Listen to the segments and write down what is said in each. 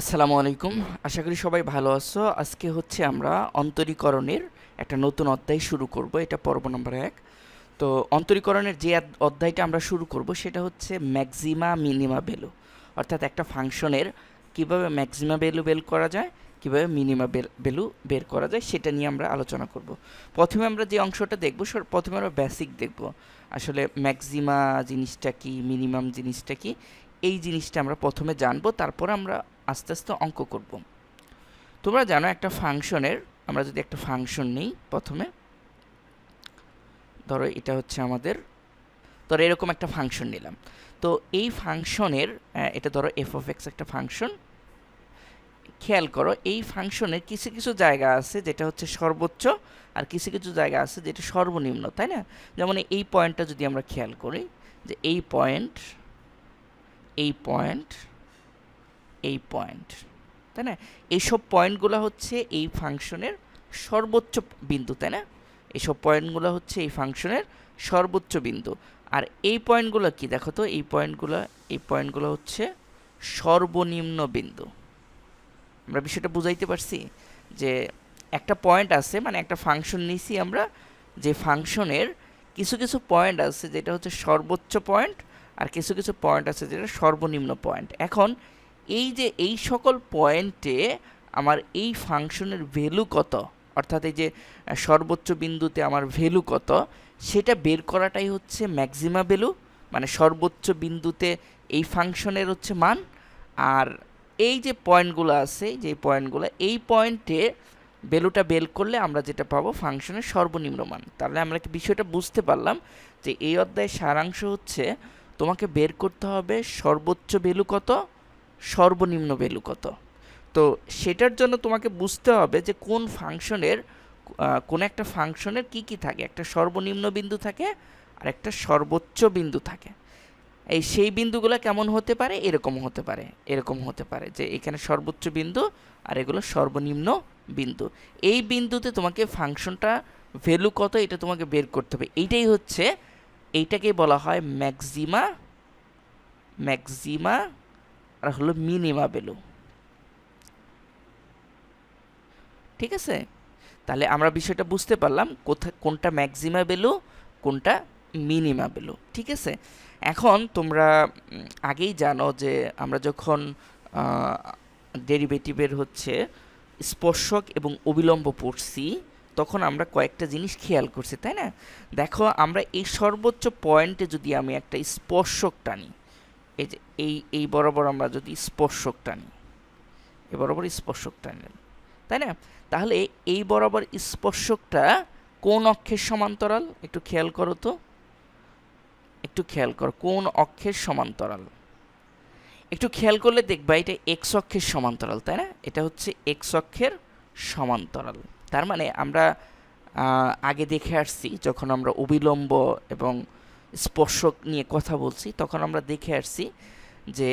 আসসালামু আলাইকুম। আশা করি সবাই ভালো আছো। আজকে হচ্ছে আমরা অন্তরীকরণের একটা নতুন অধ্যায় শুরু করব। এটা পর্ব নম্বর এক। তো অন্তরীকরণের যে অধ্যায়টা আমরা শুরু করব, সেটা হচ্ছে ম্যাক্সিমা মিনিমা ভ্যালু। অর্থাৎ একটা ফাংশনের কীভাবে ম্যাক্সিমা ভ্যালু বের করা যায়, কীভাবে মিনিমা ভ্যালু বের করা যায়, সেটা নিয়ে আমরা আলোচনা করব। প্রথমে আমরা যে অংশটা দেখব প্রথমে আমরা বেসিক দেখব। আসলে ম্যাক্সিমা জিনিসটা কি, মিনিমাম জিনিসটা কি, এই জিনিসটা আমরা প্রথমে জানব। তারপর আমরা আস্তে আস্তে অঙ্ক করব। তোমরা জানো একটা ফাংশনের, আমরা যদি একটা ফাংশন নেই প্রথমে, ধরো এটা হচ্ছে আমাদের, ধরো এরকম একটা ফাংশন নিলাম। তো এই ফাংশনের এটা ধরো এফ অফ এক্স একটা ফাংশন। খেয়াল করো, এই ফাংশনের কিছু কিছু জায়গা আছে যেটা হচ্ছে সর্বোচ্চ আর কিছু কিছু জায়গা আছে যেটা সর্বনিম্ন, তাই না? যেমন এই পয়েন্টটা যদি আমরা খেয়াল করি, যে এই পয়েন্ট এই পয়েন্ট এই পয়েন্ট তাই না? এইসব পয়েন্টগুলো হচ্ছে এই ফাংশনের সর্বোচ্চ বিন্দু, তাই না? এইসব পয়েন্টগুলো হচ্ছে এই ফাংশনের সর্বোচ্চ বিন্দু। আর এই পয়েন্টগুলো কি দেখো তো? এই পয়েন্টগুলো এই পয়েন্টগুলো হচ্ছে সর্বনিম্ন বিন্দু। আমরা বিষয়টা বুঝাইতে পারছি যে একটা পয়েন্ট আছে মানে একটা ফাংশন নিছি আমরা, যে ফাংশনের কিছু কিছু পয়েন্ট আছে যেটা হচ্ছে সর্বোচ্চ পয়েন্ট আর কিছু কিছু পয়েন্ট আছে যেটা সর্বনিম্ন পয়েন্ট এখন এই যে এই সকল পয়েন্টে আমার এই ফাংশনের ভ্যালু কত? অর্থাৎ এই যে সর্বোচ্চ বিন্দুতে আমার ভ্যালু কত? সেটা বের করাটাই হচ্ছে ম্যাক্সিমা ভ্যালু মানে সর্বোচ্চ বিন্দুতে এই ফাংশনের হচ্ছে মান। আর এই যে পয়েন্টগুলো আছে, যে পয়েন্টগুলো এই পয়েন্টে ভ্যালুটা বের করলে আমরা যেটা পাবো ফাংশনের সর্বনিম্ন মান। তাহলে আমরা কি বিষয়টা বুঝতে পারলাম যে এই অধ্যায়ের সারাংশ হচ্ছে তোমাকে বের করতে হবে সর্বোচ্চ ভ্যালু কত? সর্বনিম্ন ভ্যালু কত? তো সেটার জন্য তোমাকে বুঝতে হবে যে কোন ফাংশনের কোন একটা ফাংশনের কি কি থাকে। একটা সর্বনিম্ন বিন্দু থাকে আর একটা সর্বোচ্চ বিন্দু থাকে। এই সেই বিন্দুগুলো কেমন হতে পারে? এরকম হতে পারে। এরকম হতে পারে যে এখানে সর্বোচ্চ বিন্দু আর এগুলো সর্বনিম্ন বিন্দু। এই বিন্দুতে তোমাকে ফাংশনটা ভ্যালু কত এটা তোমাকে বের করতে হবে। এইটাই হচ্ছে এইটাকে বলা হয় ম্যাক্সিমা ম্যাক্সিমা আর হলো মিনিমা ভ্যালু ঠিক আছে? তাহলে আমরা বিষয়টা বুঝতে পারলাম কোথা, কোনটা ম্যাক্সিমা ভ্যালু কোনটা মিনিমা ভ্যালু ঠিক আছে? এখন তোমরা আগেই জানো যে আমরা যখন ডেরিভেটিভের হচ্ছে স্পর্শক এবং অবিলম্ব পড়ছি, তখন আমরা কয়েকটা জিনিস খেয়াল করছি, তাই না? দেখো, আমরা এই সর্বোচ্চ পয়েন্টে যদি আমি একটা স্পর্শক টানি এই যে, এই এই বরাবর আমরা যদি স্পর্শক টানি এই বরাবর স্পর্শক টানলেন তাই না? তাহলে এই বরাবর স্পর্শকটা কোন অক্ষের সমান্তরাল? একটু খেয়াল করো তো। একটু খেয়াল করো, কোন অক্ষের সমান্তরাল? একটু খেয়াল করলে দেখবা এটা এক্স অক্ষের সমান্তরাল, তাই না? এটা হচ্ছে এক্স অক্ষের সমান্তরাল। তার মানে আমরা আগে দেখে আসছি যখন আমরা অবিলম্ব এবং স্পর্শক নিয়ে কথা বলছি, তখন আমরা দেখে আসছি যে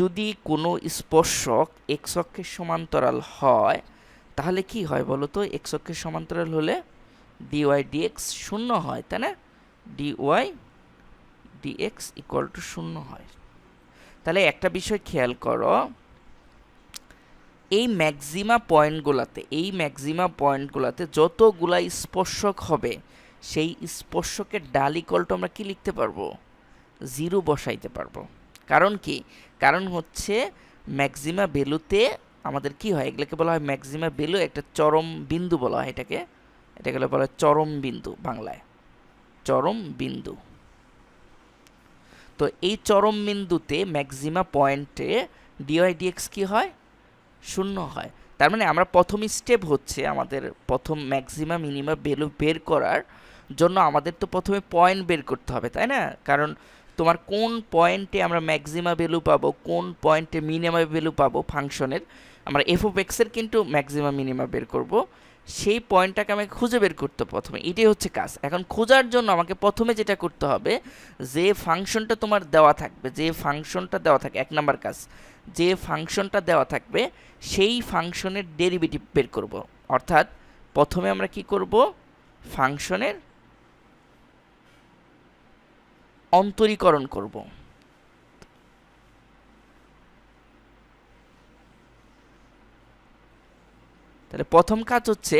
যদি কোনো স্পর্শক এক্স সমান্তরাল হয়, তাহলে কি হয় বলো তো? এক্স সমান্তরাল হলে ডিওয়াই ডিএক্স শূন্য হয়, তাই না? ডিওয়াই ডিএক্স ইকুয়াল টু শূন্য হয়। তাহলে একটা বিষয় খেয়াল করো, এই ম্যাক্সিমা পয়েন্টগুলোতে এই ম্যাক্সিমা পয়েন্টগুলোতে যতগুলা স্পর্শক হবে সেই স্পর্শকে ডাল ইকুয়াল টু আমরা কি লিখতে পারব? জিরো বসাইতে পারব। কারণ কি? কারণ হচ্ছে ম্যাক্সিমা ভ্যালুতে আমাদের কি হয়? এগুলোকে বলা হয় ম্যাক্সিমা ভ্যালু, একটা চরম বিন্দু বলা হয় এটাকে। এটাকে বলা হয় চরম বিন্দু বাংলায়। চরম বিন্দু। তো এই চরম বিন্দুতে ম্যাক্সিমা পয়েন্টে ডিওয়াই ডিএক্স কি হয়? শূন্য হয়। তার মানে আমরা প্রথম স্টেপ হচ্ছে আমাদের প্রথম ম্যাক্সিমা মিনিমা ভ্যালু বের করার জন্য আমাদের তো প্রথমে পয়েন্ট বের করতে হবে, তাই না? কারণ তোমার কোন পয়েন্টে আমরা ম্যাক্সিমা ভ্যালু পাবো, কোন পয়েন্টে মিনিমাম ভ্যালু পাবো ফাংশনের, আমরা এফ অফ এক্সের কিন্তু ম্যাক্সিমা মিনিমাম বের করব। সেই পয়েন্টটাকে আমাকে খুঁজে বের করতে প্রথমে, এটাই হচ্ছে কাজ। এখন খোঁজার জন্য আমাকে প্রথমে যেটা করতে হবে, যে ফাংশনটা তোমার দেওয়া থাকবে, যে ফাংশনটা দেওয়া থাকে, এক নাম্বার কাজ, যে ফাংশনটা দেওয়া থাকবে, সেই ফাংশনের ডেরিভেটিভ বের করব। অর্থাৎ প্রথমে আমরা কি করব? ফাংশনের অন্তরীকরণ করব। তাহলে প্রথম কাজ হচ্ছে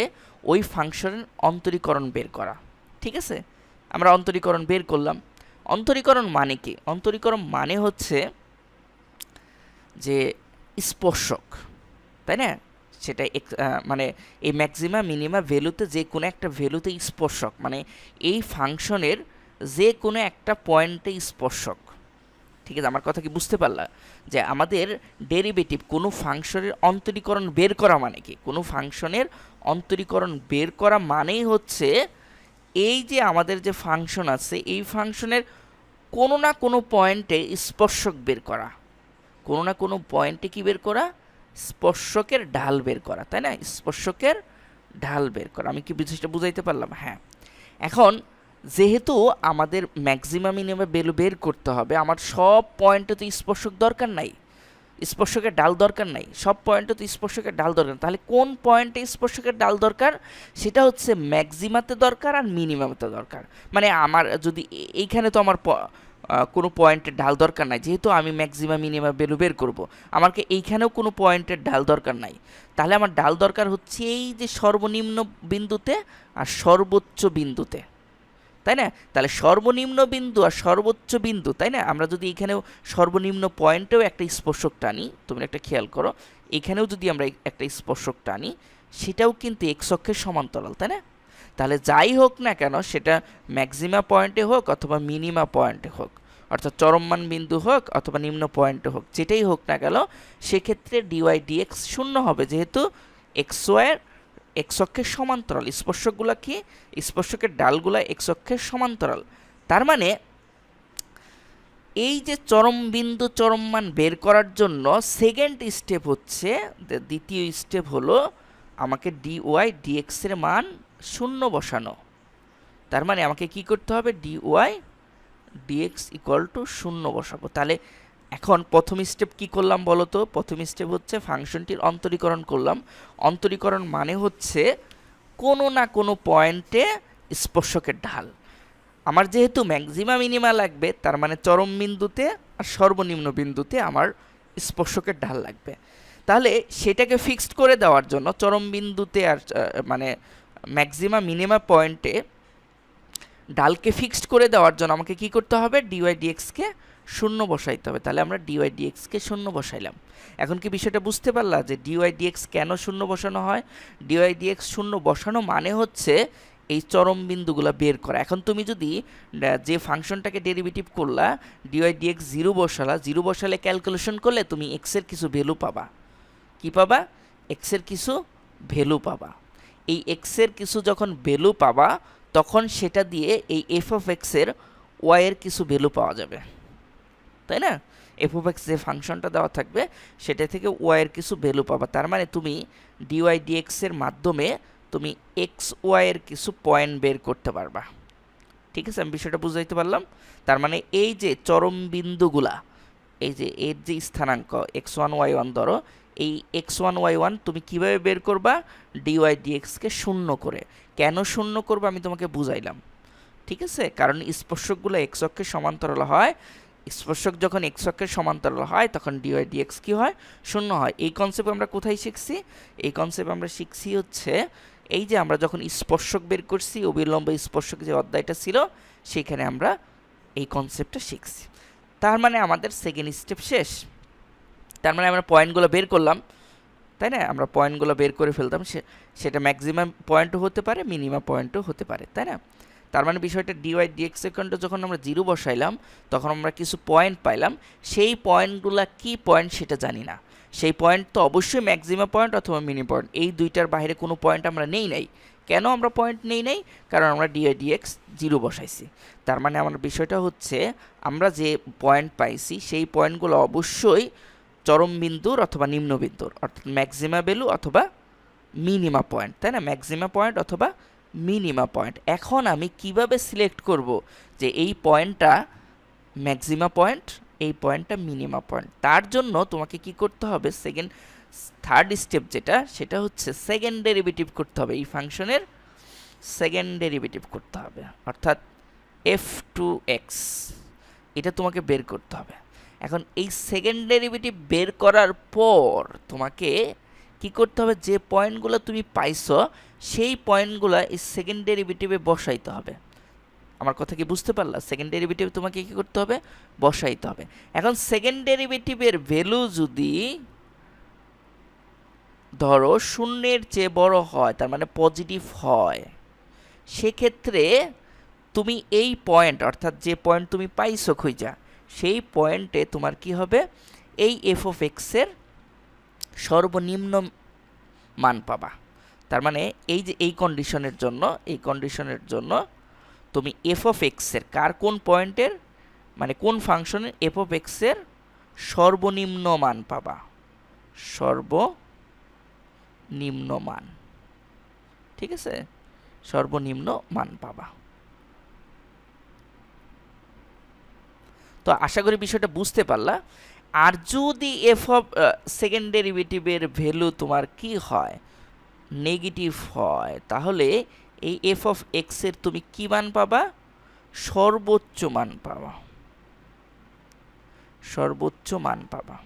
ওই ফাংশনের অন্তরীকরণ বের করা, ঠিক আছে? আমরা অন্তরীকরণ বের করলাম। অন্তরীকরণ মানে কি? অন্তরীকরণ মানে হচ্ছে যে স্পর্শক, তাই না? সেটা মানে এই ম্যাক্সিমা মিনিমা ভ্যালুতে যে কোনো একটা ভ্যালুতে স্পর্শক মানে এই ফাংশনের যে কোনো একটা পয়েন্টে স্পর্শক। ঠিক আছে, আমার কথা কি বুঝতে পারলা? যে আমাদের ডেরিভেটিভ কোনো ফাংশনের অন্তরীকরণ বের করা মানে কি? কোনো ফাংশনের অন্তরীকরণ বের করা মানেই হচ্ছে এই যে আমাদের যে ফাংশন আছে, এই ফাংশনের কোনো না কোনো পয়েন্টে স্পর্শক বের করা। কোনো না কোনো পয়েন্টে কি বের করা? স্পর্শকের ঢাল বের করা, তাই না? স্পর্শকের ঢাল বের করা। আমি কি বিষয়টা বুঝাইতে পারলাম? হ্যাঁ। এখন যেহেতু আমাদের ম্যাক্সিমাম মিনিমাম ভ্যালু বের করতে হবে, আমার সব পয়েন্টে তো স্পর্শক দরকার নাই। স্পর্শকের ডাল দরকার নাই। সব পয়েন্টে তো স্পর্শকের ডাল দরকার তাহলে কোন পয়েন্টে স্পর্শকের ডাল দরকার? সেটা হচ্ছে ম্যাক্সিমাতে দরকার আর মিনিমামতে দরকার। মানে আমার যদি এইখানে তো আমার কোনো পয়েন্টের ঢাল দরকার নাই। যেহেতু আমি ম্যাক্সিমাম মিনিমাম ভ্যালু বের করব আমাকে এইখানেও কোনো পয়েন্টের ঢাল দরকার নাই? তাহলে আমার ডাল দরকার হচ্ছে এই যে সর্বনিম্ন বিন্দুতে আর সর্বোচ্চ বিন্দুতে। তাই না? তাহলে সর্বনিম্ন বিন্দু আর সর্বোচ্চ বিন্দু, তাই না? আমরা যদি এখানেও সর্বনিম্ন পয়েন্টেও একটা স্পর্শক টানি তুমি একটা খেয়াল করো, এখানেও যদি আমরা একটা স্পর্শক টানি, সেটাও কিন্তু এক্স অক্ষের সমান্তরাল, তাই না? তাহলে যাই হোক না কেন, সেটা ম্যাক্সিমা পয়েন্টে হোক অথবা মিনিমা পয়েন্টে হোক, অর্থাৎ চরমমান বিন্দু হোক অথবা নিম্ন পয়েন্টে হোক, যেটাই হোক না কেন, সেক্ষেত্রে ডিওয়াই ডিএক্স শূন্য হবে, যেহেতু এক্স ওয়াইয়ের এক্স অক্ষের সমান্তরাল। স্পর্শকগুলো কি? স্পর্শকের ডালগুলা এক্স অক্ষের সমান্তরাল। তার মানে এই যে চরম বিন্দু, চরম মান বের করার জন্য সেকেন্ড স্টেপ হচ্ছে দ্বিতীয় স্টেপ হলো আমাকে ডি ওয়াই ডিএক্স এর মান শূন্য বসানো। তার মানে আমাকে কি করতে হবে? D y dx equal to শূন্য বসাবো। তাহলে এখন প্রথম স্টেপ কি করলাম বলো তো প্রথম স্টেপ হচ্ছে ফাংশনটির অন্তরীকরণ করলাম। অন্তরীকরণ মানে হচ্ছে কোনো না কোনো পয়েন্টে স্পর্শকের ঢাল। আমার যেহেতু ম্যাক্সিমা মিনিমা লাগবে, তার মানে চরম বিন্দুতে আর সর্বনিম্ন বিন্দুতে আমার স্পর্শকের ঢাল লাগবে। তাহলে সেটাকে ফিক্সড করে দেওয়ার জন্য চরম বিন্দুতে আর মানে ম্যাক্সিমা মিনিমা পয়েন্টে ডালকে ফিক্সড করে দেওয়ার জন্য আমাকে কি করতে হবে? ডিওয়াই ডিএক্সকে শূন্য বসাইতে হবে। তাহলে আমরা ডিওয়াই ডিএক্সকে শূন্য বসাইলাম। এখন কি বিষয়টা বুঝতে পারলা যে ডিওয়াই ডিএক্স কেন শূন্য বসানো হয়? ডিওয়াই ডিএক্স শূন্য বসানো মানে হচ্ছে এই চরম বিন্দুগুলো বের করা। এখন তুমি যদি যে ফাংশনটাকে ডেরিভেটিভ করলা ডিওয়াই ডিএক্স জিরো বসালা, জিরো বসালে ক্যালকুলেশন করলে তুমি এক্সের কিছু ভ্যালু পাবা। কি পাবা? এক্সের কিছু ভ্যালু পাবা। এই এক্সের কিছু যখন ভ্যালু পাবা তখন সেটা দিয়ে এই এফ অফ এক্সের ওয়াইয়ের কিছু ভ্যালু পাওয়া যাবে। তাই না? এফ অফ এক্স যে ফাংশনটা দেওয়া থাকবে, সেটা থেকে ওয়াইয়ের কিছু ভ্যালু পাবা। তার মানে তুমি ডিওয়াই ডিএক্সের মাধ্যমে তুমি এক্স ওয়াইয়ের কিছু পয়েন্ট বের করতে পারবা। ঠিক আছে? আমি বিষয়টা বুঝাইতে পারলাম। তার মানে এই যে চরম বিন্দুগুলা এই যে, এর যে স্থানাঙ্ক এক্স ওয়ান ওয়াই ওয়ান ধরো, এই এক্স ওয়ান ওয়াই ওয়ান তুমি কীভাবে বের করবা? ডিওয়াই ডিএক্সকে শূন্য করে। কেন শূন্য করবে আমি তোমাকে বুঝাইলাম। ঠিক আছে? কারণ স্পর্শকগুলো এক্স অক্ষের সমান্তরাল হয়। স্পর্শক যখন এক্স অক্ষের সমান্তরাল হয়, তখন ডিওয়াই ডিএক্স কী হয়? শূন্য হয়। এই কনসেপ্ট আমরা কোথায় শিখছি? এই কনসেপ্ট আমরা শিখছি হচ্ছে, এই যে আমরা যখন স্পর্শক বের করছি, অবিলম্ব স্পর্শক যে অধ্যায়টা ছিল, সেখানে আমরা এই কনসেপ্টটা শিখছি। তার মানে আমাদের সেকেন্ড স্টেপ শেষ। তার মানে আমরা পয়েন্টগুলো বের করলাম। তাই না? আমরা পয়েন্টগুলো বের করে ফেলতাম। সেটা ম্যাক্সিমাম পয়েন্টও হতে পারে মিনিমাম পয়েন্টও হতে পারে। তাই না? তার মানে বিষয়টা ডিওয়াই ডিএক্স সেকেন্ডে যখন আমরা জিরো বসাইলাম, তখন আমরা কিছু পয়েন্ট পাইলাম। সেই পয়েন্টগুলো কি পয়েন্ট সেটা জানি না। সেই পয়েন্ট তো অবশ্যই ম্যাক্সিমাম পয়েন্ট অথবা মিনি পয়েন্ট এই দুইটার বাইরে কোনো পয়েন্ট আমরা নেই নাই। কেন আমরা পয়েন্ট নেই নাই? কারণ আমরা ডিআই ডিএক্স জিরো বসাইছি। তার মানে আমার বিষয়টা হচ্ছে, আমরা যে পয়েন্ট পাইছি, সেই পয়েন্টগুলো অবশ্যই চরম বিন্দুর অথবা নিম্ন বিন্দুর, অর্থাৎ ম্যাক্সিমা ভ্যালু অথবা মিনিমা পয়েন্ট তাই না? ম্যাক্সিমা পয়েন্ট অথবা মিনিমা পয়েন্ট এখন আমি কীভাবে সিলেক্ট করব যে এই পয়েন্টটা ম্যাক্সিমা পয়েন্ট এই পয়েন্টটা মিনিমা পয়েন্ট তার জন্য তোমাকে কি করতে হবে? সেকেন্ড থার্ড স্টেপ যেটা, সেটা হচ্ছে সেকেন্ড ডেরিভেটিভ করতে হবে। এই ফাংশনের সেকেন্ড ডেরিভেটিভ করতে হবে। অর্থাৎ এফ টু এক্স এটা তোমাকে বের করতে হবে। এখন এই সেকেন্ড ডেরিভেটিভ বের করার পর তোমাকে কি করতে হবে? যে পয়েন্টগুলো তুমি পাইছো, সেই পয়েন্টগুলো এই সেকেন্ড ডেরিভেটিভে বসাইতে হবে। আমার কথা কি বুঝতে পারলা? সেকেন্ড ডেরিভেটিভ তোমাকে কি করতে হবে? বসাইতে হবে। এখন সেকেন্ড ডেরিভেটিভের ভ্যালু যদি ধরো শূন্যের চেয়ে বড় হয়, তার মানে পজিটিভ হয়, সেক্ষেত্রে তুমি এই পয়েন্ট অর্থাৎ যে পয়েন্ট তুমি পাইছো খুঁজা, সেই পয়েন্টে তোমার কি হবে? এই এফ অফ এক্সের সর্বনিম্ন মান পাবা। তার মানে এই যে এই কন্ডিশনের জন্য, এই কন্ডিশনের জন্য তুমি এফ অফ এক্সের কার কোন পয়েন্টের মানে কোন ফাংশনের এফ অফ এক্সের সর্বনিম্ন মান পাবা। সর্বনিম্ন মান। ঠিক আছে? সর্বনিম্ন মান পাবা। তো আশা করি বিষয়টা বুঝতে পারলা। আর যদি এফ অফ সেকেন্ড ডেরিভেটিভের ভ্যালু তোমার কি হয়? নেগেটিভ হয়। তাহলে এই এফ অফ এক্সের তুমি কি মান পাবা? সর্বোচ্চ মান পাবা। সর্বোচ্চ মান পাবা।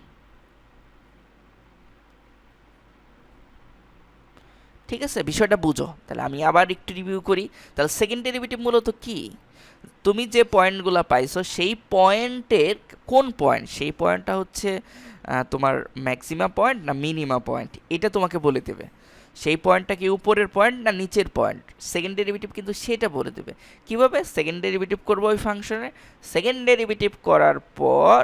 ঠিক আছে, বিষয়টা বুঝো। তাহলে আমি আবার একটু রিভিউ করি। তাহলে সেকেন্ড ডেরিভেটিভ মূলত কি? তুমি যে পয়েন্টগুলো পাইছো, সেই পয়েন্টের কোন পয়েন্ট সেই পয়েন্টটা হচ্ছে তোমার ম্যাক্সিমাম পয়েন্ট না মিনিমাম পয়েন্ট এটা তোমাকে বলে দেবে। সেই পয়েন্টটা কি উপরের পয়েন্ট না নিচের পয়েন্ট সেকেন্ড ডেরিভেটিভ কিন্তু সেটা বলে দেবে। কীভাবে? সেকেন্ড ডেরিভেটিভ করব ওই ফাংশনে সেকেন্ড ডেরিভেটিভ করার পর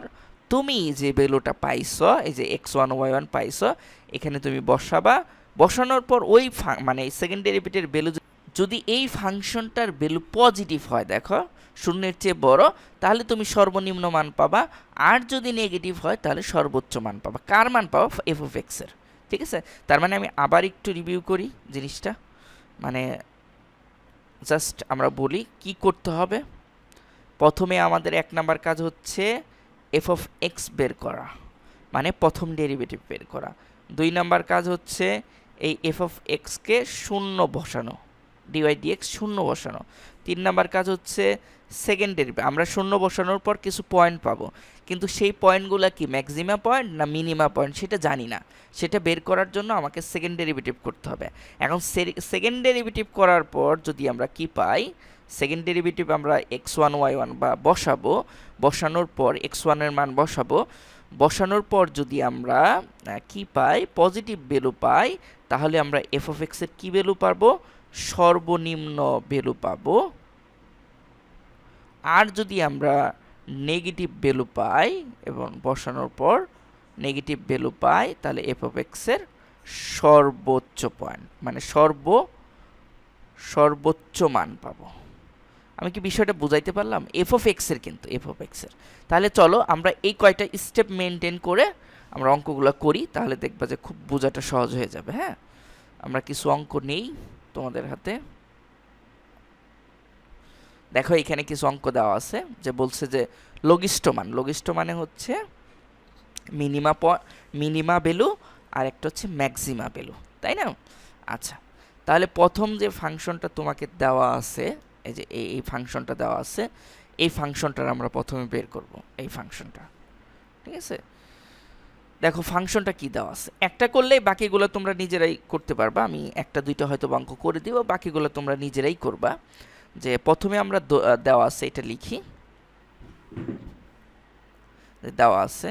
তুমি যে ভ্যালুটা পাইছো, এই যে এক্স ওয়ান ওয়াই ওয়ান পাইছো, এখানে তুমি বসাবা। বসানোর পর ওই মানে সেকেন্ড ডেরিভেটিভের ভ্যালু যদি এই ফাংশনটার ভ্যালু পজিটিভ হয়, দেখো, শূন্যের চেয়ে বড়, তাহলে তুমি সর্বনিম্ন মান পাবা। আর যদি নেগেটিভ হয়, তাহলে সর্বোচ্চ মান পাবা। কার মান পাবা? এফ অফ এক্সের ঠিক আছে? তার মানে আমি আবার একটু রিভিউ করি জিনিসটা। মানে জাস্ট আমরা বলি কি করতে হবে? প্রথমে আমাদের এক নাম্বার কাজ হচ্ছে এফ অফ এক্স বের করা। মানে প্রথম ডেরিভেটিভ বের করা। দুই নাম্বার কাজ হচ্ছে এই এফ অফ এক্সকে শূন্য বসানো ডিওয়াই ডিএক্স শূন্য বসানো। তিন নাম্বার কাজ হচ্ছে সেকেন্ড ডেরিভেটিভ আমরা শূন্য বসানোর পর কিছু পয়েন্ট পাবো। কিন্তু সেই পয়েন্টগুলো কি ম্যাক্সিমা পয়েন্ট না মিনিমা পয়েন্ট সেটা জানি না। সেটা বের করার জন্য আমাকে সেকেন্ড ডেরিভেটিভ করতে হবে। এখন সেকেন্ড ডেরিভেটিভ করার পর যদি আমরা কি পাই সেকেন্ড ডেরিভেটিভ আমরা এক্স ওয়ান ওয়াই ওয়ান বা বসাবো, বসানোর পর এক্স ওয়ানের মান বসাবো বসানোর পর যদি আমরা কি পাই? পজিটিভ ভ্যালু পাই, তাহলে আমরা এফ অফ এক্সের কী ভ্যালু পাবো? সর্বনিম্ন ভ্যালু পাবো। আর যদি আমরা নেগেটিভ ভ্যালু পাই এবং বসানোর পর নেগেটিভ ভ্যালু পাই, তাহলে এফ অফ এক্সের সর্বোচ্চ পয়েন্ট মানে সর্ব, সর্বোচ্চ মান পাবো। আমি কি বিষয়টা বুঝাইতে পারলাম? এফ অফ এক্সের কিন্তু এফ অফ এক্সের তাহলে চলো, আমরা এই কয়টা স্টেপ মেনটেন করে আমরা অঙ্কগুলো করি, তাহলে দেখবা যে খুব বোঝাটা সহজ হয়ে যাবে হ্যাঁ? আমরা কিছু অঙ্ক নেই তোমাদের হাতে। দেখো, এখানে কিছু অঙ্ক দেওয়া আছে যে বলছে যে লঘিষ্ঠ মান লঘিষ্ঠ মানে হচ্ছে মিনিমা প মিনিমা ভ্যালু আর একটা হচ্ছে ম্যাক্সিমা ভ্যালু তাই না? আচ্ছা তাহলে প্রথম যে ফাংশনটা তোমাকে দেওয়া আছে এই যে এই ফাংশনটা দেওয়া আছে, এই ফাংশনটার আমরা প্রথমে বের করব, এই ফাংশনটা। ঠিক আছে? দেখো, ফাংশনটা কি দেওয়া আছে? একটা করলেই বাকিগুলো তোমরা নিজেরাই করতে পারবা। আমি একটা, দুইটা হয়তো অঙ্ক করে দিব, বাকিগুলো তোমরা নিজেরাই করবা। যে প্রথমে আমরা দেওয়া আছে, এটা লিখি। দেওয়া আছে।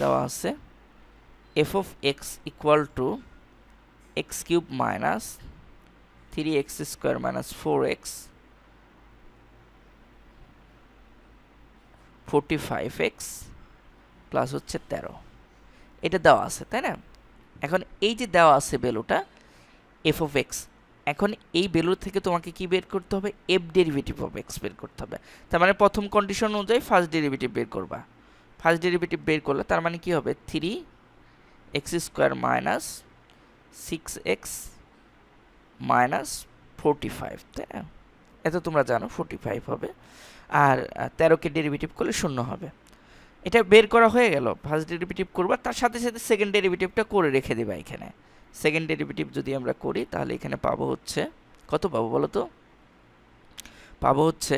দেওয়া আছে f of x equal to x cube minus three x square minus four x forty five x plus হচ্ছে তেরো। এটা দেওয়া আছে, তাই না? এখন এই যে দেওয়া আছে ভ্যালুটা এফ অফ এক্স এখন এই ভ্যালু থেকে তোমাকে কি বের করতে হবে? এফ ডেরিভেটিভ অফ এক্স বের করতে হবে। তার মানে প্রথম কন্ডিশন অনুযায়ী ফার্স্ট ডেরিভেটিভ বের করবা। ফার্স্ট ডেরিভেটিভ বের করলে তার মানে কি হবে? Three x square minus six x minus forty five তাই না? এত তোমরা জানো ফোরটি ফাইভ হবে। আর তেরোকে ডেরিভেটিভ করলে শূন্য হবে। এটা বের করা হয়ে গেল। ফার্স্ট ডেরিভেটিভ করবা, তার সাথে সাথে সেকেন্ড ডেরিভেটিভটা করে রেখে দেবা এখানে। সেকেন্ড ডেরিভেটিভ যদি আমরা করি, তাহলে এখানে পাবো হচ্ছে, কত পাবো বলো তো? পাবো হচ্ছে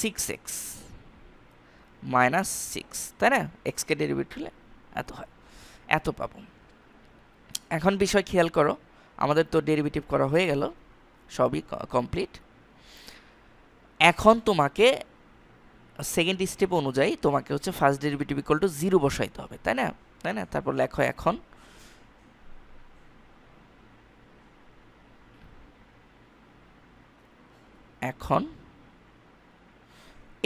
সিক্স এক্স মাইনাস সিক্স তাই না? এক্সকে ডেরিভেটিভ এত হয়। এত পাবো। এখন বিষয় খেয়াল করো, আমাদের তো ডেরিভেটিভ করা হয়ে গেল, সবই কমপ্লিট এখন তোমাকে সেকেন্ড স্টেপ অনুযায়ী তোমাকে হচ্ছে first derivative equal to zero বসাইতে হবে, তাই না? তাই না? তারপর লেখো এখন এখন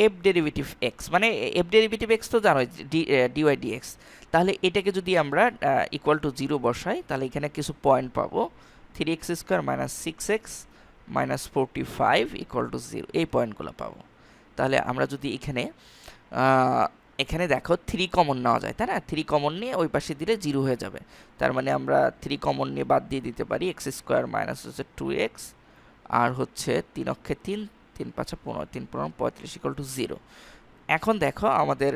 এফ ডেরিভেটিভ এক্স মানে এফ ডেরিভেটিভ এক্স তো জানোই ডিওয়াই ডিএক্স তাহলে এটাকে যদি আমরা ইকুয়াল টু জিরো বসাই, তাহলে এখানে কিছু পয়েন্ট পাবো। Three x square minus six x minus forty five equal to zero এই পয়েন্টগুলো পাবো। তাহলে আমরা যদি এখানে এখানে দেখো থ্রি কমন নেওয়া যায়, তাই না? থ্রি কমন নিয়ে ওই পাশে দিলে জিরো হয়ে যাবে। তার মানে আমরা থ্রি কমন নিয়ে বাদ দিয়ে দিতে পারি এক্স স্কোয়ার মাইনাস হচ্ছে টু এক্স আর হচ্ছে তিন অক্ষে তিন তিন পাঁচা পনেরো, তিন পনেরো, পঁয়ত্রিশ ইকুয়াল টু জিরো এখন দেখো আমাদের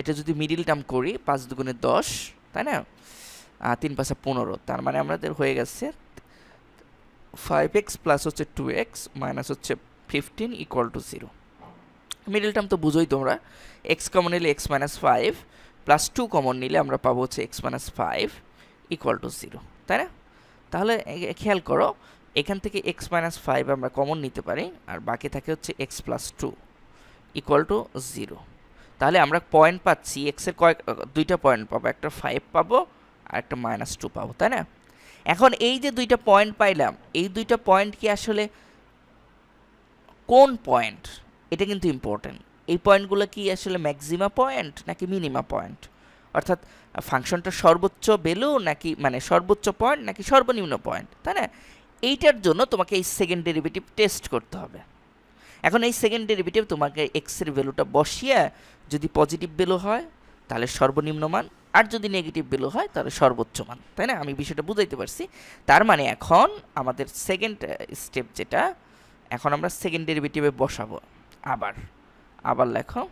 এটা যদি মিডিল টার্ম করি, পাঁচ দুগুণে দশ, তাই না? তিন পাঁচা পনেরো, তার মানে আমাদের হয়ে গেছে ফাইভ এক্স প্লাস হচ্ছে টু এক্স মাইনাস হচ্ছে fifteen equal to zero middle term তো বুঝোই তোমরা এক্স কমন নিলে x minus five plus two common নিলে আমরা পাবো হচ্ছে x minus five equal to zero তাই না? তাহলে খেয়াল করো এখান থেকে এক্স মাইনাস ফাইভ আমরা কমন নিতে পারি, আর বাকি থাকে হচ্ছে x plus two equal to zero তাহলে আমরা পয়েন্ট পাচ্ছি এক্সের কয়েক, দুইটা পয়েন্ট পাবো, একটা ফাইভ পাবো, আর একটা মাইনাস টু পাবো, তাই না? এখন এই যে দুইটা পয়েন্ট পাইলাম, এই দুইটা পয়েন্ট কি আসলে কোন পয়েন্ট এটা কিন্তু ইম্পর্টেন্ট এই পয়েন্টগুলো কি আসলে ম্যাক্সিমা পয়েন্ট নাকি মিনিমা পয়েন্ট অর্থাৎ ফাংশনটা সর্বোচ্চ ভ্যালু নাকি মানে সর্বোচ্চ পয়েন্ট নাকি সর্বনিম্ন পয়েন্ট তাই না? এইটার জন্য তোমাকে এই সেকেন্ড ডেরিভেটিভ টেস্ট করতে হবে। এখন এই সেকেন্ড ডেরিভেটিভ তোমাকে এক্সের ভ্যালুটা বসিয়ে যদি পজিটিভ ভ্যালু হয়, তাহলে সর্বনিম্ন মান, আর যদি নেগেটিভ ভ্যালু হয়, তাহলে সর্বোচ্চ মান, তাই না? আমি বিষয়টা বুঝাইতে পারছি। তার মানে এখন আমাদের সেকেন্ড স্টেপ যেটা, এখন আমরা সেকেন্ড ডেরিভেটিভে বসাবো। আবার আবার লেখো।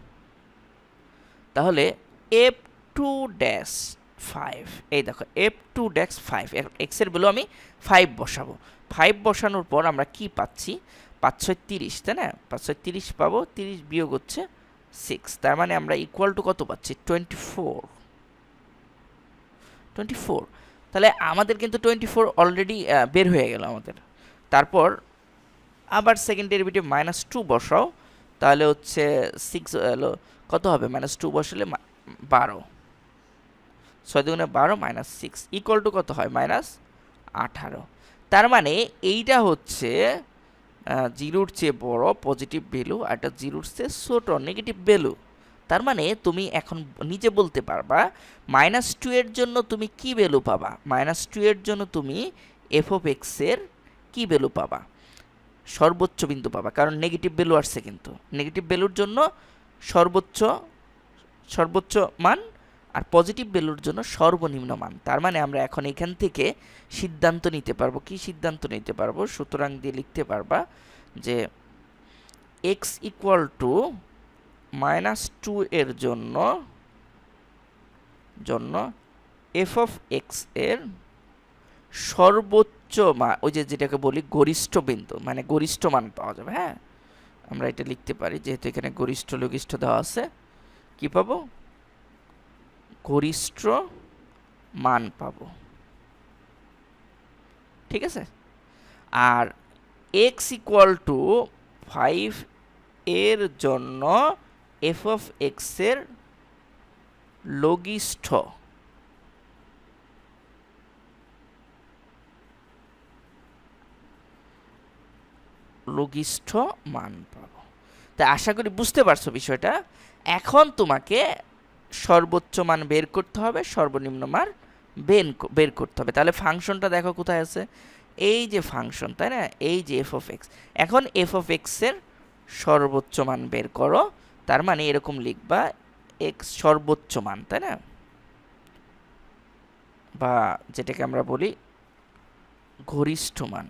তাহলে এফ টু ড্যাশ ফাইভ এই দেখো এফ টু ড্যাশ ফাইভ এক্সের ভ্যালু আমি ফাইভ বসাবো। ফাইভ বসানোর পর আমরা কি পাচ্ছি? পাঁচশো তিরিশ, তাই না? পাঁচশো তিরিশ পাবো, তিরিশ বিয়োগ হচ্ছে সিক্স তার মানে আমরা ইকুয়াল টু কত পাচ্ছি? টোয়েন্টি ফোর টোয়েন্টি ফোর তাহলে আমাদের কিন্তু টোয়েন্টি ফোর অলরেডি বের হয়ে গেল আমাদের। তারপর আবার সেকেন্ড ডেরিভেটিভ মাইনাস টু বসাও, তাহলে হচ্ছে সিক্স কত হবে? মাইনাস টু বসালে বারো। ছয় দুগুণে বারো মাইনাস সিক্স ইকুয়াল টু কত হয়? মাইনাস আঠারো। তার মানে এইটা হচ্ছে জিরোর চেয়ে বড় পজিটিভ ভ্যালু আর এটা জিরোর চেয়ে ছোট নেগেটিভ ভ্যালু তার মানে তুমি এখন নিজে বলতে পারবা মাইনাস টু এর জন্য তুমি কি ভ্যালু পাবা? মাইনাস টু এর জন্য তুমি এফ অফ এক্সের কী ভ্যালু পাবা? সর্বোচ্চ বিন্দু পাবা, কারণ নেগেটিভ ভ্যালু আসছে কিন্তু। নেগেটিভ ভ্যালুর জন্য সর্বোচ্চ সর্বোচ্চ মান আর পজিটিভ ভ্যালুর জন্য সর্বনিম্ন মান তার মানে আমরা এখন এখান থেকে সিদ্ধান্ত নিতে পারব। কি সিদ্ধান্ত নিতে পারব? সুতরাং দিয়ে লিখতে পারবা যে x equal to minus two এর জন্য জন্য এফ অফ এক্সের সর্বোচ্চ মান ওই যে যেটাকে বলি গরিষ্ঠ বিন্দু মানে গরিষ্ঠ মান পাওয়া যাবে হ্যাঁ? আমরা এটা লিখতে পারি, যেহেতু এখানে গরিষ্ঠ লঘিষ্ঠ দেওয়া আছে, কি পাবো? গরিষ্ঠ মান পাব। ঠিক আছে? আর এক্স ইকুয়াল টু ফাইভ এর জন্য এফ অফ এক্সের লঘিষ্ঠ। লঘিষ্ঠ মান পাব। তা আশা করি বুঝতে পারছ বিষয়টা। এখন তোমাকে সর্বোচ্চ মান বের করতে হবে, সর্বনিম্ন মান বেন বের করতে হবে। তাহলে ফাংশনটা দেখো কোথায় আছে? এই যে ফাংশন, তাই না? এই যে এফ অফ এক্স এখন এফ অফ এক্সের সর্বোচ্চ মান বের করো, তার মানে এরকম লিখবা এক্স সর্বোচ্চ মান, তাই না? বা যেটাকে আমরা বলি গরিষ্ঠ মান।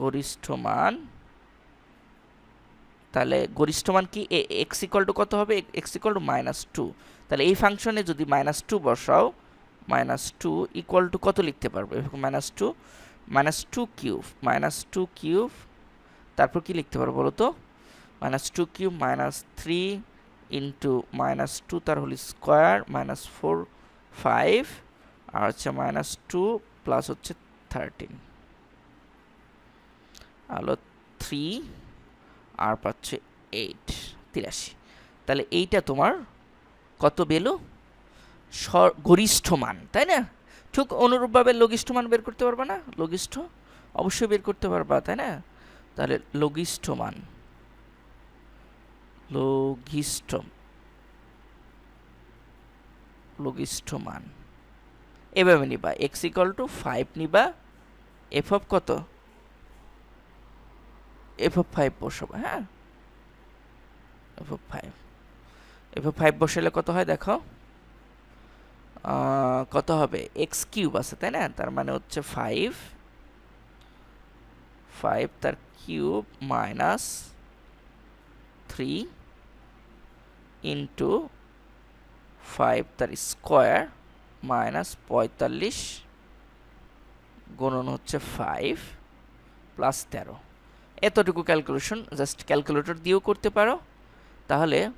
গরিষ্ঠ মান তাহলে গরিষ্ঠ মান কি? এক্স ইকাল টু কত হবে? X equal to minus two তাহলে এই ফাংশনে যদি মাইনাস টু বসাও মাইনাস টু ইকুয়াল টু কত লিখতে পারব? Minus two minus two cube minus two cube তারপর কি লিখতে পারব বলো তো? Minus two cube minus three into minus two তার whole square minus four five আর হচ্ছে মাইনাস টু প্লাস হচ্ছে থার্টিন হলো থ্রি আর পাচ্ছে এইট তিরাশি। তাহলে এইটা তোমার কত বেলো? গরিষ্ঠ মান, তাই না? ঠিক অনুরূপভাবে লঘিষ্ঠ মান বের করতে পারবা না? লঘিষ্ঠ? অবশ্যই বের করতে পারবা, তাই না? তাহলে লঘিষ্ঠ মান। লঘিষ্ঠ লঘিষ্ঠ মান। এভাবে নিবা। এক্স ইকাল টু ফাইভ নিবা। এফ অফ কত? এফ অফ ফাইভ বসাবো হ্যাঁ? F of five f of five বসালে কত হয় দেখো? কত হবে? এক্স কিউব আছে, তাই না? তার মানে হচ্ছে ফাইভ ফাইভ তার cube minus three into five তার স্কোয়ার মাইনাস পঁয়তাল্লিশ গুণন হচ্ছে ফাইভ প্লাস তেরো। এতটুকু ক্যালকুলেশন জাস্ট ক্যালকুলেটর দিয়েও করতে পারো। তাহলে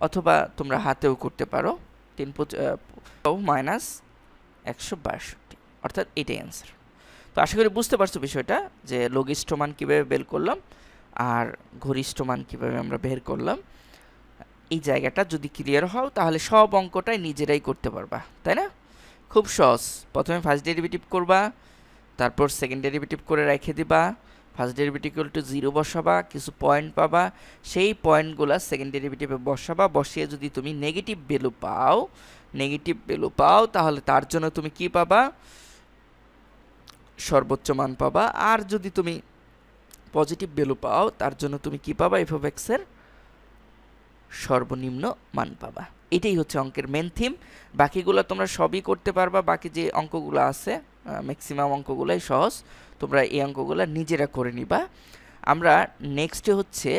অথবা তোমরা হাতেও করতে পারো। তিন মাইনাস একশো বাষট্টি। অর্থাৎ এটাই অ্যান্সার তো আশা করি বুঝতে পারছ বিষয়টা যে লঘিষ্ঠ মান কীভাবে বের করলাম আর ঘরিষ্ঠ মান কীভাবে আমরা বের করলাম। এই জায়গাটা যদি ক্লিয়ার হও, তাহলে সব অঙ্কটাই নিজেরাই করতে পারবা, তাই না? খুব সহজ। প্রথমে ফার্স্ট ডেরিভেটিভ করবা, তারপর সেকেন্ড ডেরিভেটিভ করে রেখে দিবা। ফার্স্ট ডেরিভেটিভ টু জিরো বসাবা, কিছু পয়েন্ট পাবা, সেই পয়েন্টগুলো সেকেন্ড ডেরিভেটিভে বসাবা, বসিয়ে যদি তুমি নেগেটিভ ভ্যালু পাও নেগেটিভ ভ্যালু পাও, তাহলে তার জন্য তুমি কি পাবা? সর্বোচ্চ মান পাবা। আর যদি তুমি পজিটিভ ভ্যালু পাও, তার জন্য তুমি কি পাবা? এফ এক্সের সর্বনিম্ন মান পাবা। এটাই হচ্ছে অঙ্কের মেন থিম বাকিগুলো তোমরা সবই করতে পারবা। বাকি যে অঙ্কগুলো আছে ম্যাক্সিমাম অঙ্কগুলোই সহজ। তোমরা এই অঙ্কগুলো নিজেরা করে নিবা। আমরা নেক্সটে হচ্ছে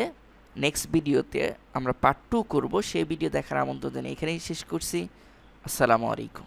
নেক্সট ভিডিওতে আমরা পার্ট টু করব। সেই ভিডিও দেখার আমন্ত্রণ জানিয়ে এখানেই শেষ করছি। আসসালামু আলাইকুম।